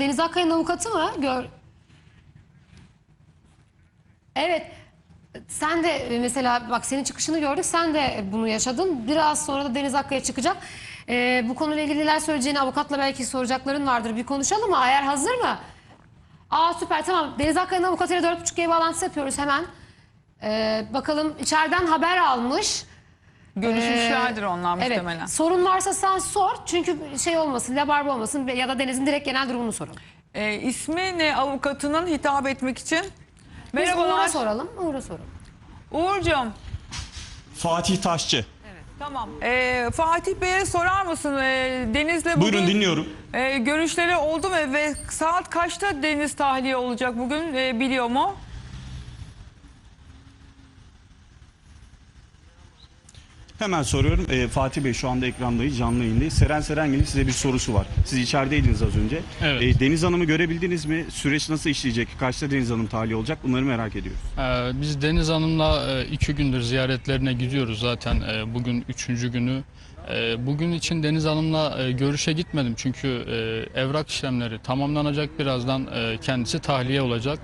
Deniz Akkaya'nın avukatı mı? Gör. Evet. Sen de e, mesela bak senin çıkışını gördük. Sen de bunu yaşadın. Biraz sonra da Deniz Akkaya çıkacak. Ee, bu konuyla ilgili neler söyleyeceğini avukatla belki soracakların vardır. Bir konuşalım mı? Ayar hazır mı? Aa süper tamam. Deniz Akkaya'nın avukatıyla 4.5G bağlantısı yapıyoruz hemen. Ee, bakalım içeriden haber almış. Görüşmüşlerdir Ee, onlar muhtemelen. Evet. Sorun varsa sen sor. Çünkü şey olmasın, labarba olmasın ya da Deniz'in direkt genel durumunu sorun. Ee, ismi ne avukatının hitap etmek için? Biz Merhabalar. Uğur'a soralım. Uğur'a soralım. Uğur'cum. Fatih Taşçı. Tamam. Ee, Fatih Bey'e sorar mısın? Ee, Deniz'le bugün Buyurun dinliyorum. e, görüşleri oldu mu ve saat kaçta Deniz tahliye olacak bugün e, biliyor mu? Hemen soruyorum. Ee, Fatih Bey şu anda ekrandayız, canlı yayındayız. Seren Serengil'in size bir sorusu var. Siz içerideydiniz az önce. Evet. Ee, Deniz Hanım'ı görebildiniz mi? Süreç nasıl işleyecek? Kaçta Deniz Hanım tahliye olacak? Bunları merak ediyoruz. Ee, Biz Deniz Hanım'la e, iki gündür ziyaretlerine gidiyoruz zaten e, bugün üçüncü günü. E, Bugün için Deniz Hanım'la e, görüşe gitmedim çünkü e, evrak işlemleri tamamlanacak birazdan e, kendisi tahliye olacak.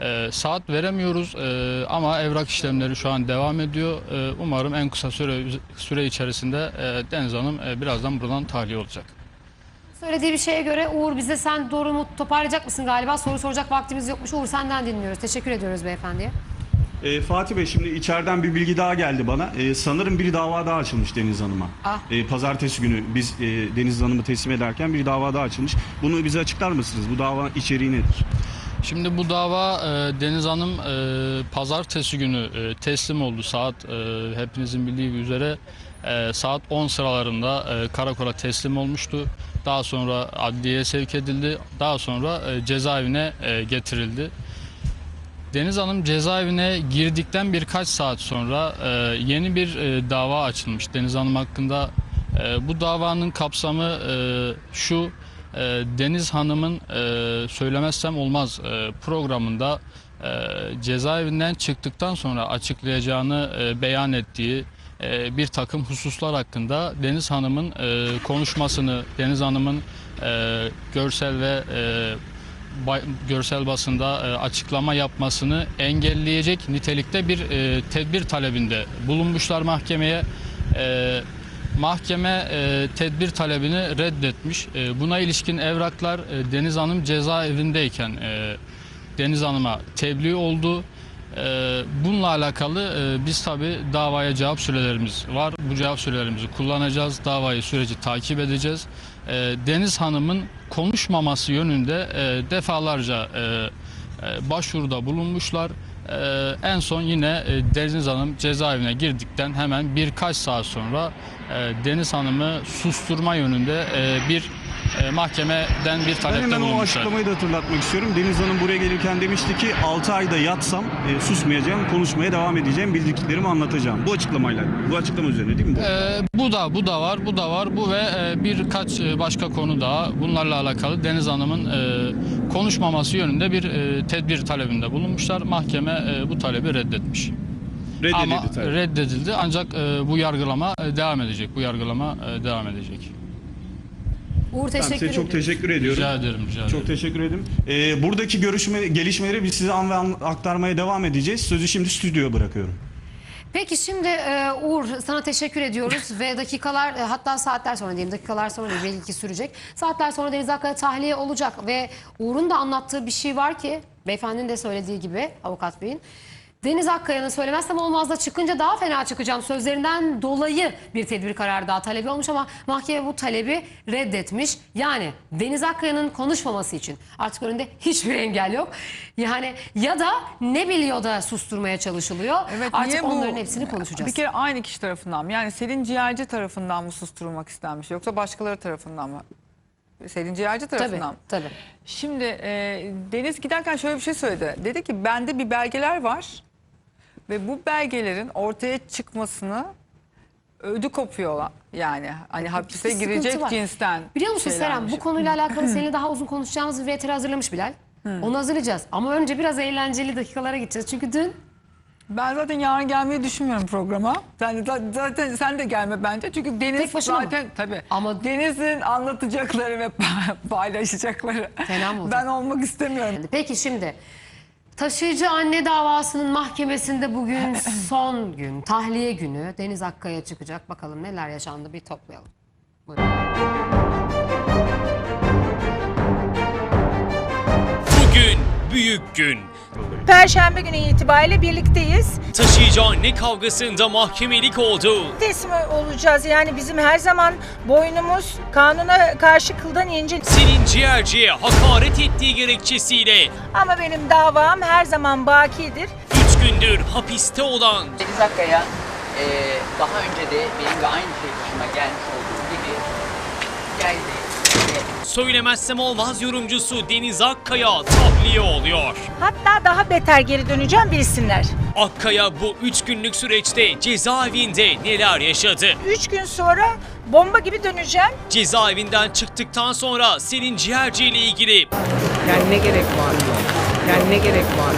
E, Saat veremiyoruz e, ama evrak işlemleri şu an devam ediyor. E, Umarım en kısa süre süre içerisinde e, Deniz Hanım e, birazdan buradan tahliye olacak. Söylediği bir şeye göre Uğur bize sen doğru mu toparlayacak mısın galiba? Soru soracak vaktimiz yokmuş. Uğur senden dinliyoruz. Teşekkür ediyoruz beyefendiye. Ee, Fatih Bey şimdi içeriden bir bilgi daha geldi bana. Ee, sanırım bir dava daha açılmış Deniz Hanım'a. Ah. Ee, pazartesi günü biz e, Deniz Hanım'ı teslim ederken bir dava daha açılmış. Bunu bize açıklar mısınız? Bu dava içeriği nedir? Şimdi bu dava e, Deniz Hanım e, pazartesi günü e, teslim oldu saat e, hepinizin bildiği üzere e, saat 10 sıralarında e, karakola teslim olmuştu. Daha sonra adliyeye sevk edildi. Daha sonra e, cezaevine e, getirildi. Deniz Hanım cezaevine girdikten birkaç saat sonra e, yeni bir e, dava açılmış Deniz Hanım hakkında. E, bu davanın kapsamı e, şu e, Deniz Hanım'ın e, söylemezsem olmaz e, programında e, cezaevinden çıktıktan sonra açıklayacağını beyan ettiği bir takım hususlar hakkında Deniz Hanım'ın konuşmasını, Deniz Hanım'ın görsel ve görsel basında açıklama yapmasını engelleyecek nitelikte bir tedbir talebinde bulunmuşlar mahkemeye. Mahkeme e, tedbir talebini reddetmiş. E, buna ilişkin evraklar e, Deniz Hanım cezaevindeyken e, Deniz Hanım'a tebliğ oldu. E, bununla alakalı e, biz tabi davaya cevap sürelerimiz var. Bu cevap sürelerimizi kullanacağız. Davayı süreci takip edeceğiz. E, Deniz Hanım'ın konuşmaması yönünde e, defalarca e, e, başvuruda bulunmuşlar. E, en son yine e, Deniz Hanım cezaevine girdikten hemen birkaç saat sonra e, Deniz Hanım'ı susturma yönünde e, bir e, mahkemeden bir Ben talepte hemen o bulunmuşlar. açıklamayı da hatırlatmak istiyorum. Deniz Hanım buraya gelirken demişti ki 6 ayda yatsam e, susmayacağım, konuşmaya devam edeceğim, bildiklerimi anlatacağım. Bu açıklamayla, bu açıklama üzerine değil mi bu? Ee, bu da bu da var, bu da var, bu ve e, birkaç e, başka konu daha bunlarla alakalı Deniz Hanım'ın e, konuşmaması yönünde bir e, tedbir talebinde bulunmuşlar. Mahkeme e, bu talebi reddetmiş. Reddedildi Ama tabii. reddedildi ancak e, bu yargılama e, devam edecek. Bu yargılama e, devam edecek. Uğur Tamam, teşekkür size çok ediyoruz. teşekkür ediyorum. Rica ederim, rica ederim. Çok teşekkür ederim. Ee, buradaki görüşme, gelişmeleri biz size an ve an aktarmaya devam edeceğiz. Sözü şimdi stüdyoya bırakıyorum. Peki şimdi e, Uğur sana teşekkür ediyoruz ve dakikalar e, hatta saatler sonra diyeyim dakikalar sonra değil belki ki sürecek. Saatler sonra Deniz Akkaya tahliye olacak ve Uğur'un da anlattığı bir şey var ki beyefendinin de söylediği gibi avukat beyin. Deniz Akkaya'nın söylemezsem olmaz da çıkınca daha fena çıkacağım sözlerinden dolayı bir tedbir kararı daha talebi olmuş ama mahkeme bu talebi reddetmiş. Yani Deniz Akkaya'nın konuşmaması için artık önünde hiçbir engel yok. Yani ya da ne biliyor da susturmaya çalışılıyor. Artık niye bu- onların hepsini konuşacağız. Bir kere aynı kişi tarafından mı? Yani Selin Ciğerci tarafından mı susturulmak istenmiş yoksa başkaları tarafından mı? Selin Ciğerci Tabii, tarafından mı? tabii. Şimdi e, Deniz giderken şöyle bir şey söyledi. Dedi ki bende bir belgeler var ve bu belgelerin ortaya çıkmasını ödü kopuyor yani. Hani hapise sıkıntı girecek var. cinsten. Biliyor musun şeylermiş. bu konuyla alakalı seninle daha uzun konuşacağımız bir VTR hazırlamış Bilal. Onu hazırlayacağız. Ama önce biraz eğlenceli dakikalara gideceğiz. Çünkü dün Ben zaten yarın gelmeyi düşünmüyorum programa. De, zaten sen de gelme bence. Çünkü Deniz başına mı? zaten tabii. Ama- Deniz'in anlatacakları ve paylaşacakları. Fena mı olacak? Ben olmak istemiyorum. Peki şimdi taşıyıcı anne davasının mahkemesinde bugün son gün, tahliye günü. Deniz Akkaya çıkacak. Bakalım neler yaşandı bir toplayalım. Buyurun. Bugün büyük gün. Perşembe günü itibariyle birlikteyiz. Taşıyıcı anne kavgasında mahkemelik oldu. Teslim olacağız. Yani bizim her zaman boynumuz kanuna karşı kıldan ince. Selin Ciğerci'ye hakaret ettiği gerekçesiyle Ama benim davam her zaman bakidir. 3 gündür hapiste olan Deniz Akkaya eee, daha önce de benim de aynı şey başıma gelmiş olduğu gibi geldi söylemezsem olmaz yorumcusu Deniz Akkaya tahliye oluyor. Hatta daha beter geri döneceğim bilsinler. Akkaya bu 3 günlük süreçte cezaevinde neler yaşadı? Üç gün sonra bomba gibi döneceğim. Cezaevinden çıktıktan sonra Selin Ciğerci ile ilgili Yani ne gerek var? Yani ne gerek var?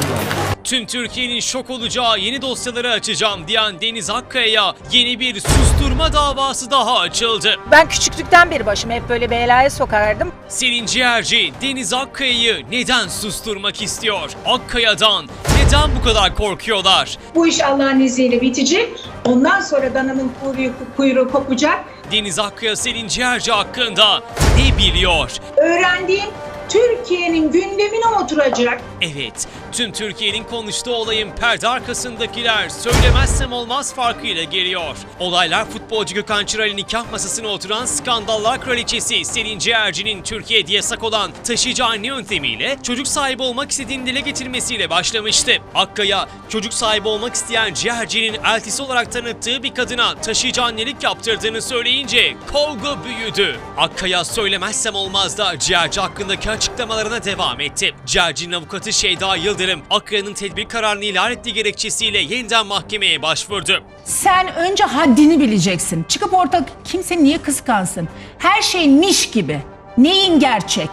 tüm Türkiye'nin şok olacağı yeni dosyaları açacağım diyen Deniz Akkaya'ya yeni bir susturma davası daha açıldı. Ben küçüklükten beri başımı hep böyle belaya sokardım. Selin Ciğerci, Deniz Akkaya'yı neden susturmak istiyor? Akkaya'dan neden bu kadar korkuyorlar? Bu iş Allah'ın izniyle bitecek. Ondan sonra dananın kuyruğu, kuyruğu kopacak. Deniz Akkaya Selin Ciğerci hakkında ne biliyor? Öğrendiğim Türkiye'nin gündemine oturacak. Evet, tüm Türkiye'nin konuştuğu olayın perde arkasındakiler söylemezsem olmaz farkıyla geliyor. Olaylar futbolcu Gökhan Çıral'in nikah masasına oturan skandallar kraliçesi Selin Ciğerci'nin Türkiye'de yasak olan taşıyıcı anne yöntemiyle çocuk sahibi olmak istediğini dile getirmesiyle başlamıştı. Akkaya, çocuk sahibi olmak isteyen Ciğerci'nin eltisi olarak tanıttığı bir kadına taşıyıcı annelik yaptırdığını söyleyince kavga büyüdü. Akkaya söylemezsem olmaz da Ciğerci hakkındaki açıklamalarına devam etti. Ciğerci'nin avukatı Şeyda Yıldırım, Akkaya'nın tedbir kararını ilan ettiği gerekçesiyle yeniden mahkemeye başvurdu. Sen önce haddini bileceksin. Çıkıp orada kimse niye kıskansın? Her şey miş gibi. Neyin gerçek?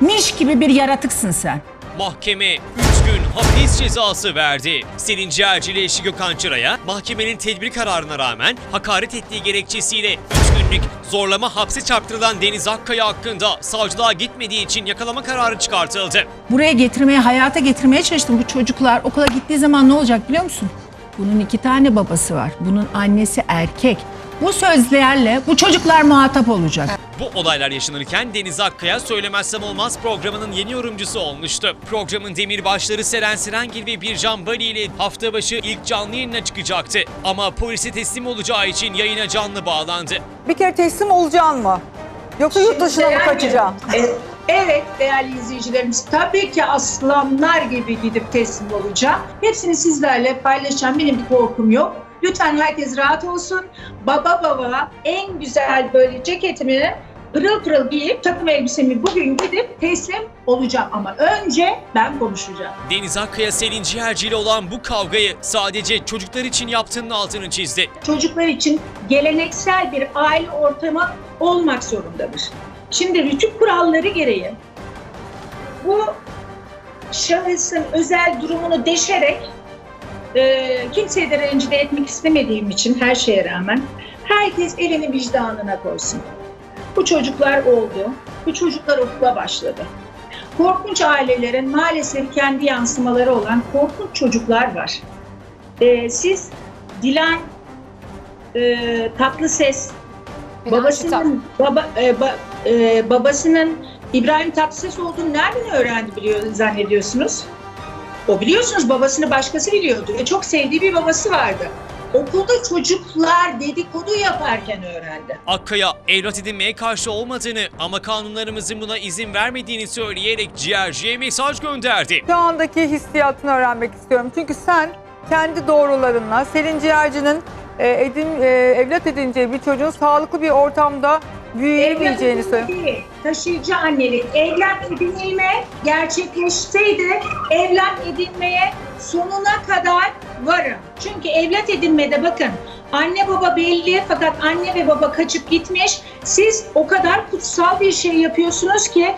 Miş gibi bir yaratıksın sen. Mahkeme 3 gün hapis cezası verdi. Selin Ciğerci ile eşi Gökhan Çıra'ya mahkemenin tedbir kararına rağmen hakaret ettiği gerekçesiyle 3 günlük zorlama hapse çarptırılan Deniz Akkaya hakkında savcılığa gitmediği için yakalama kararı çıkartıldı. Buraya getirmeye, hayata getirmeye çalıştım. Bu çocuklar okula gittiği zaman ne olacak biliyor musun? Bunun iki tane babası var. Bunun annesi erkek. Bu sözlerle bu çocuklar muhatap olacak. Bu olaylar yaşanırken Deniz Akkaya Söylemezsem Olmaz programının yeni yorumcusu olmuştu. Programın demirbaşları Seren Serengil ve Bircan Bali ile hafta başı ilk canlı yayına çıkacaktı. Ama polise teslim olacağı için yayına canlı bağlandı. Bir kere teslim olacaksın mı? Yoksa yurt dışına mı kaçacaksın? E, Evet değerli izleyicilerimiz tabii ki aslanlar gibi gidip teslim olacağım. Hepsini sizlerle paylaşacağım. Benim bir korkum yok. Lütfen herkes rahat olsun. Baba baba en güzel böyle ceketimi pırıl pırıl giyip takım elbisemi bugün gidip teslim olacağım. Ama önce ben konuşacağım. Deniz Akkaya Selin Ciğerci ile olan bu kavgayı sadece çocuklar için yaptığının altını çizdi. çocuklar için geleneksel bir aile ortamı olmak zorundadır. Şimdi rütük kuralları gereği bu şahısın özel durumunu deşerek e, kimseyi de rencide etmek istemediğim için her şeye rağmen herkes elini vicdanına koysun. Bu çocuklar oldu. Bu çocuklar okula başladı. Korkunç ailelerin maalesef kendi yansımaları olan korkunç çocuklar var. E, siz Dilan e, tatlı ses babasının baba e, ba- e, babasının İbrahim Tatlıses olduğunu nereden öğrendi biliyor zannediyorsunuz? O biliyorsunuz babasını başkası biliyordu ve çok sevdiği bir babası vardı. Okulda çocuklar dedikodu yaparken öğrendi. Akkaya evlat edinmeye karşı olmadığını ama kanunlarımızın buna izin vermediğini söyleyerek ciğerciye mesaj gönderdi. Şu andaki hissiyatını öğrenmek istiyorum. Çünkü sen kendi doğrularınla Selin Ciğerci'nin e, edin, e, evlat edineceği bir çocuğun sağlıklı bir ortamda büyüyemeyeceğini değil, taşıyıcı annelik. Evlat edinilme gerçekleşseydi evlat edinmeye sonuna kadar varım. Çünkü evlat edinmede bakın anne baba belli fakat anne ve baba kaçıp gitmiş. Siz o kadar kutsal bir şey yapıyorsunuz ki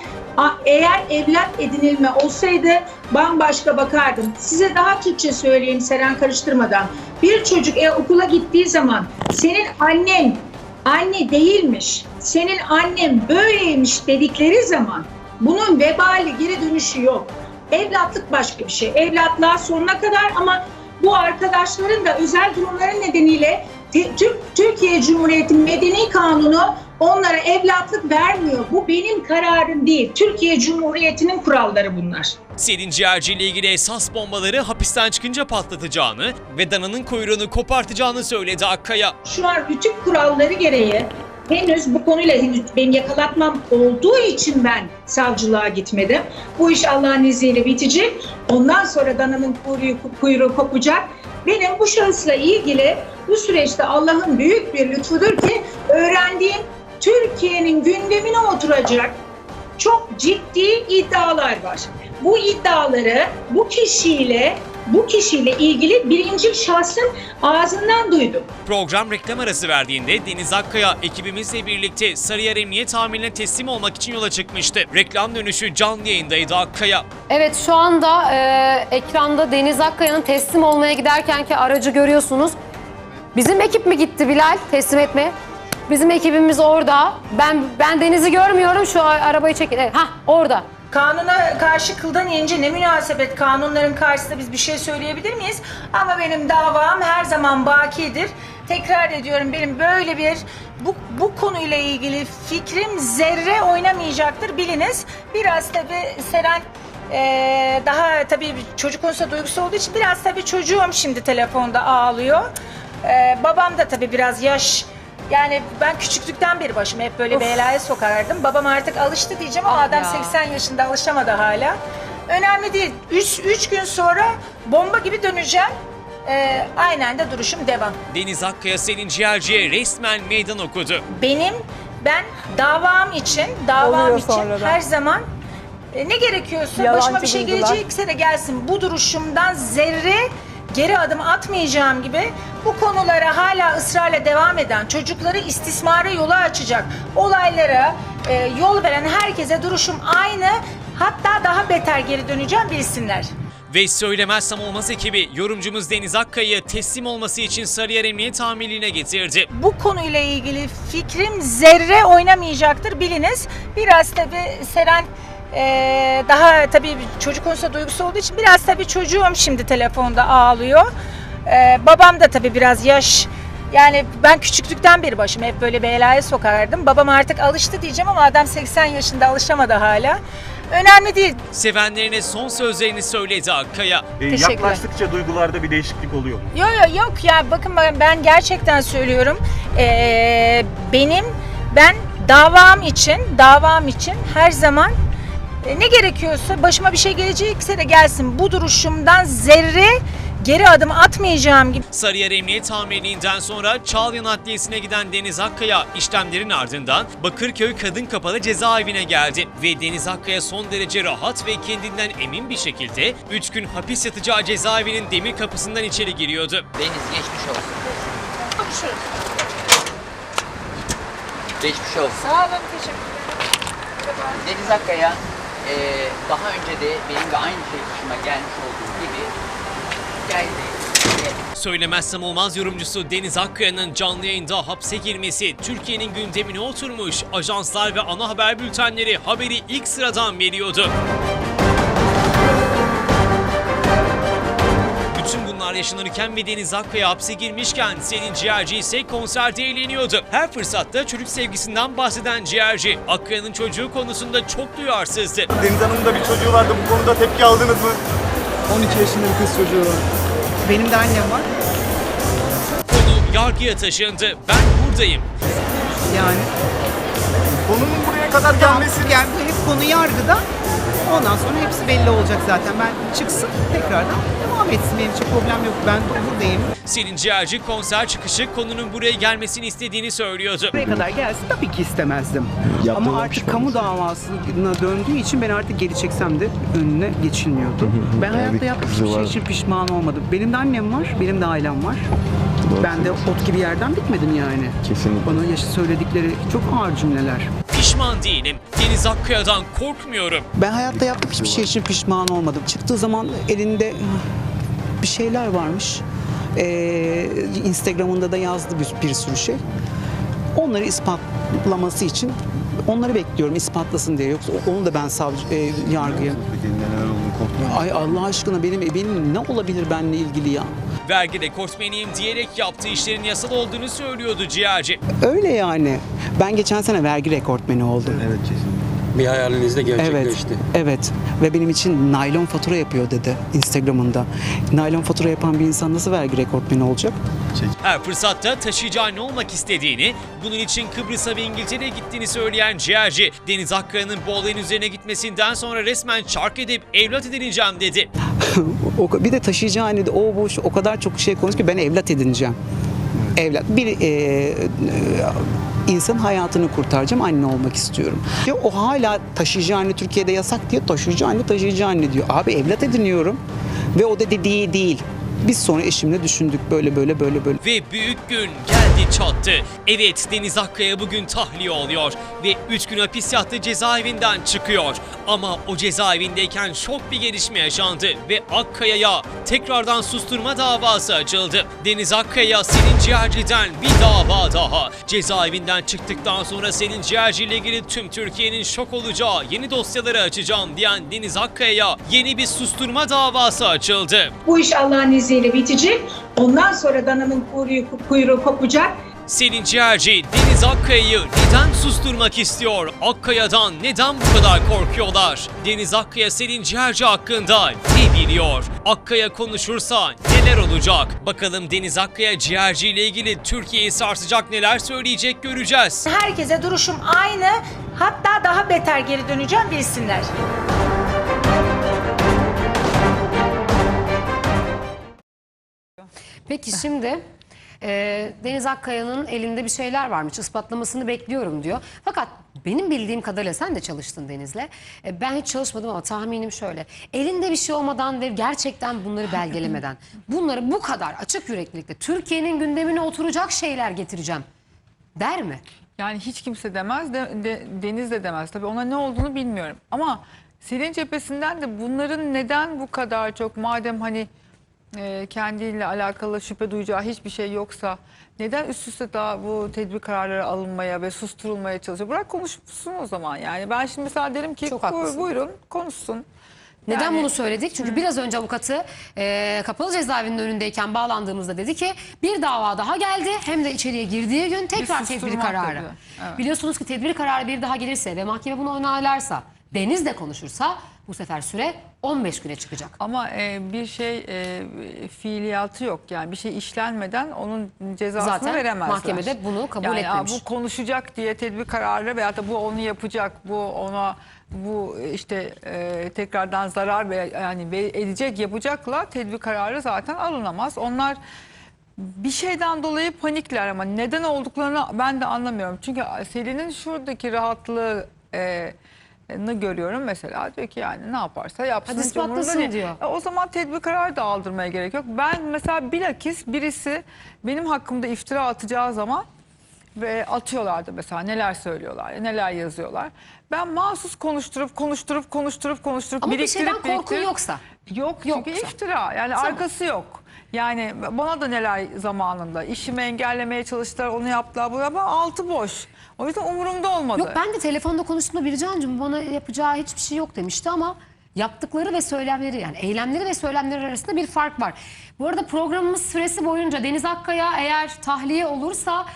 Eğer evlat edinilme olsaydı bambaşka bakardım. Size daha Türkçe söyleyeyim Seren karıştırmadan. Bir çocuk e, okula gittiği zaman senin annen anne değilmiş, senin annen böyleymiş dedikleri zaman bunun vebali geri dönüşü yok. Evlatlık başka bir şey. Evlatlığa sonuna kadar ama bu arkadaşların da özel durumları nedeniyle Türk, Türkiye Cumhuriyeti Medeni Kanunu onlara evlatlık vermiyor. Bu benim kararım değil. Türkiye Cumhuriyeti'nin kuralları bunlar. Selin Ciğerci ile ilgili esas bombaları hapisten çıkınca patlatacağını ve dananın kuyruğunu kopartacağını söyledi Akkaya. Şu an rütük kuralları gereği henüz bu konuyla henüz benim yakalatmam olduğu için ben savcılığa gitmedim. Bu iş Allah'ın izniyle bitecek. Ondan sonra dananın kuyruğu, kuyruğu kopacak. Benim bu şahısla ilgili bu süreçte Allah'ın büyük bir lütfudur ki öğrendiğim Türkiye'nin gündemine oturacak çok ciddi iddialar var. Bu iddiaları bu kişiyle bu kişiyle ilgili birinci şahsın ağzından duydum. Program reklam arası verdiğinde Deniz Akkaya ekibimizle birlikte Sarıyer Emniyet Amirine teslim olmak için yola çıkmıştı. Reklam dönüşü canlı yayındaydı Akkaya. Evet şu anda e, ekranda Deniz Akkaya'nın teslim olmaya giderkenki aracı görüyorsunuz. Bizim ekip mi gitti Bilal teslim etmeye? Bizim ekibimiz orada. Ben ben Deniz'i görmüyorum. Şu arabayı çekin. Evet, hah orada. Kanuna karşı kıldan ince ne münasebet kanunların karşısında biz bir şey söyleyebilir miyiz? Ama benim davam her zaman bakidir. Tekrar ediyorum benim böyle bir bu, bu konuyla ilgili fikrim zerre oynamayacaktır biliniz. Biraz tabii Seren eee, daha tabii çocuk konusunda duygusu olduğu için biraz tabii çocuğum şimdi telefonda ağlıyor. Eee, babam da tabii biraz yaş yani ben küçüklükten beri başımı hep böyle belaya sokardım. Babam artık alıştı diyeceğim ama adam 80 yaşında alışamadı hala. Önemli değil. 3 gün sonra bomba gibi döneceğim. Ee, aynen de duruşum devam. Deniz Akkaya Selin Ciğerci'ye resmen meydan okudu. Benim ben davam için davam Oluyor için sonradan. her zaman e, ne gerekiyorsa Yalancı başıma bir şey duygular. gelecekse de gelsin. Bu duruşumdan zerre geri adım atmayacağım gibi bu konulara hala ısrarla devam eden çocukları istismara yolu açacak olaylara e, yol veren herkese duruşum aynı hatta daha beter geri döneceğim bilsinler. Ve söylemezsem olmaz ekibi yorumcumuz Deniz Akkaya'yı teslim olması için Sarıyer Emniyet Amirliği'ne getirdi. bu konuyla ilgili fikrim zerre oynamayacaktır biliniz. Biraz tabii Seren eee, daha tabii çocuk konusunda duygusu olduğu için biraz tabii çocuğum şimdi telefonda ağlıyor. Eee, babam da tabii biraz yaş yani ben küçüklükten beri başımı hep böyle belaya sokardım. Babam artık alıştı diyeceğim ama adam 80 yaşında alışamadı hala. Önemli değil. Sevenlerine son sözlerini söyledi Akkaya. E, Teşekkürler. yaklaştıkça duygularda bir değişiklik oluyor mu? Yok yok yok ya bakın ben- ben gerçekten söylüyorum. Ee, benim ben davam için davam için her zaman e, ne gerekiyorsa başıma bir şey gelecekse de gelsin. Bu duruşumdan zerre geri adım atmayacağım gibi. Sarıyer Emniyet Amirliği'nden sonra Çağlayan Adliyesi'ne giden Deniz Akkaya işlemlerin ardından Bakırköy Kadın Kapalı Cezaevine geldi. Ve Deniz Akkaya son derece rahat ve kendinden emin bir şekilde 3 gün hapis yatacağı cezaevinin demir kapısından içeri giriyordu. Deniz geçmiş olsun. Geçmiş olsun. Sağ olun teşekkür Deniz Akkaya eee, daha önce de benim de aynı şey başıma gelmiş olduğu gibi geldi. Söylemezsem olmaz yorumcusu Deniz Akkaya'nın canlı yayında hapse girmesi Türkiye'nin gündemine oturmuş. Ajanslar ve ana haber bültenleri haberi ilk sıradan veriyordu. Bunlar yaşanırken ve Deniz Akkaya hapse girmişken Selin Ciğerci ise konserde eğleniyordu. Her fırsatta çocuk sevgisinden bahseden Ciğerci, Akkaya'nın çocuğu konusunda çok duyarsızdı. Deniz Hanım'ın da bir çocuğu vardı. Bu konuda tepki aldınız mı? 12 yaşında bir kız çocuğu var. Benim de annem var. Konu yargıya taşındı. Ben buradayım. Yani Konunun buraya kadar gelmesi... yani bu hep konu yargıda. Ondan sonra hepsi belli olacak zaten. Ben çıksın tekrardan devam etsin. Benim için problem yok. Ben buradayım. Selin Ciğerci konser çıkışı konunun buraya gelmesini istediğini söylüyordu. Buraya kadar gelsin tabii ki istemezdim. Ama artık kamu davasına döndüğü için ben artık geri çeksem de önüne geçilmiyordu. Ben hayatta yaptığım şey için pişman olmadım. Benim de annem var, benim de ailem var. Ben de ot gibi yerden bitmedim yani. Kesinlikle. Bana yaşı söyledikleri çok ağır cümleler. Pişman değilim. Deniz Akkaya'dan korkmuyorum. Ben hayatta yaptığım hiçbir şey için pişman olmadım. Çıktığı zaman elinde bir şeyler varmış. Ee, Instagram'ında da yazdı bir, bir sürü şey. Onları ispatlaması için onları bekliyorum ispatlasın diye. Yoksa onu da ben savcı, e, yargıya... Ay Allah aşkına benim benim ne olabilir benimle ilgili ya? Vergi rekortmeniyim diyerek yaptığı işlerin yasal olduğunu söylüyordu ciğerci. Öyle yani. Ben geçen sene vergi rekortmeni oldum. Evet Bir hayalinizde Evet, gerçekleşti. evet. Ve benim için naylon fatura yapıyor dedi Instagram'ında. Naylon fatura yapan bir insan nasıl vergi rekortmeni olacak? Her fırsatta taşıyıcı anne olmak istediğini, bunun için Kıbrıs'a ve İngiltere'ye gittiğini söyleyen ciğerci, Deniz Akkaya'nın bu olayın üzerine gitmesinden sonra resmen çark edip evlat edineceğim dedi. Bir de taşıyıcı hanede o bu şu, o kadar çok şey konuş ki ben evlat edineceğim. Evlat. Bir e, e, insan hayatını kurtaracağım, anne olmak istiyorum. Ya o hala taşıyıcı anne Türkiye'de yasak diye taşıyıcı anne taşıyıcı anne diyor. Abi evlat ediniyorum ve o da dediği değil. Biz sonra eşimle düşündük böyle böyle böyle böyle. Ve büyük gün geldi çattı. Evet Deniz Akkaya bugün tahliye oluyor ve 3 gün hapis yattı cezaevinden çıkıyor. Ama o cezaevindeyken şok bir gelişme yaşandı ve Akkaya'ya tekrardan susturma davası açıldı. Deniz Akkaya Selin Ciğerci'den bir dava daha. Cezaevinden çıktıktan sonra Selin Ciğerci ile ilgili tüm Türkiye'nin şok olacağı yeni dosyaları açacağım diyen Deniz Akkaya'ya yeni bir susturma davası açıldı. Bu iş Allah'ın izniyle bitecek. Ondan sonra dananın kuyruğu, kuyruğu kopacak. Selin Ciğerci, Deniz Akkaya'yı neden susturmak istiyor? Akkaya'dan neden bu kadar korkuyorlar? Deniz Akkaya Selin Ciğerci hakkında ne biliyor? Akkaya konuşursa neler olacak? Bakalım Deniz Akkaya Ciğerci ile ilgili Türkiye'yi sarsacak neler söyleyecek göreceğiz. Herkese duruşum aynı. Hatta daha beter geri döneceğim bilsinler. Peki şimdi e, Deniz Akkaya'nın elinde bir şeyler varmış. ispatlamasını bekliyorum diyor. Fakat benim bildiğim kadarıyla sen de çalıştın Deniz'le. E, ben hiç çalışmadım ama tahminim şöyle. Elinde bir şey olmadan ve gerçekten bunları belgelemeden bunları bu kadar açık yüreklilikle Türkiye'nin gündemine oturacak şeyler getireceğim der mi? Yani hiç kimse demez, de, de- Deniz de demez. Tabii ona ne olduğunu bilmiyorum. Ama Selin cephesinden de bunların neden bu kadar çok madem hani e, kendiyle alakalı şüphe duyacağı hiçbir şey yoksa neden üst üste daha bu tedbir kararları alınmaya ve susturulmaya çalışıyor? Bırak konuşsun o zaman yani. Ben şimdi mesela derim ki Çok "Buyur- haklısın. buyurun konuşsun. Neden Yani- bunu söyledik? Çünkü biraz önce avukatı e, kapalı cezaevinin önündeyken bağlandığımızda dedi ki bir dava daha geldi. Hem de içeriye girdiği gün tekrar Bir tedbir kararı. dedi. Evet. Biliyorsunuz ki tedbir kararı bir daha gelirse ve mahkeme bunu onaylarsa Deniz de konuşursa bu sefer süre 15 güne çıkacak. Ama e, bir şey e, fiiliyatı yok yani bir şey işlenmeden onun cezasını Zaten veremezler. mahkemede bunu kabul yani, etmemiş. Bu konuşacak diye tedbir kararı veya da bu onu yapacak, bu ona bu işte e, tekrardan zarar ve yani edecek yapacakla tedbir kararı zaten alınamaz. Onlar bir şeyden dolayı panikler ama neden olduklarını ben de anlamıyorum. Çünkü Selin'in şuradaki rahatlığı e, görüyorum mesela diyor ki yani ne yaparsa yapsın. Hadi hiç ispatlasın değil. diyor. E, o zaman tedbir kararı da aldırmaya gerek yok. Ben mesela bilakis birisi benim hakkımda iftira atacağı zaman ve atıyorlardı mesela neler söylüyorlar, neler yazıyorlar. Ben mahsus konuşturup konuşturup konuşturup konuşturup Ama bir şeyden korkun biriktirip- yoksa. Yok çünkü Yoksa. iftira yani arkası yok. Yani bana da neler zamanında işimi engellemeye çalıştılar onu yaptılar bu ama altı boş. O yüzden umurumda olmadı. Yok ben de telefonda konuştuğumda Bircan'cığım bana yapacağı hiçbir şey yok demişti ama yaptıkları ve söylemleri yani eylemleri ve söylemleri arasında bir fark var. Bu arada programımız süresi boyunca Deniz Akkaya eğer tahliye olursa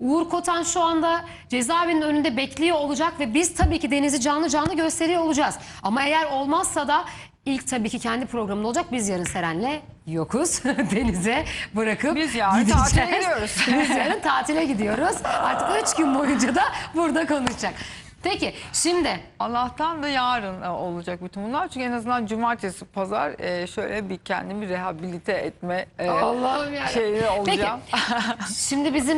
Uğur Kotan şu anda cezaevinin önünde bekliyor olacak ve biz tabii ki Deniz'i canlı canlı gösteriyor olacağız. Ama eğer olmazsa da ilk tabii ki kendi programında olacak. Biz yarın Seren'le yokuz. Deniz'e bırakıp Biz yarın gideceğiz. tatile gidiyoruz. Biz yarın tatile gidiyoruz. Artık üç gün boyunca da burada konuşacak. Peki şimdi Allah'tan da yarın e, olacak bütün bunlar. Çünkü en azından cumartesi, pazar e, şöyle bir kendimi rehabilite etme e, Allah'ım yarabbim. şeyine Peki olacağım. şimdi bizim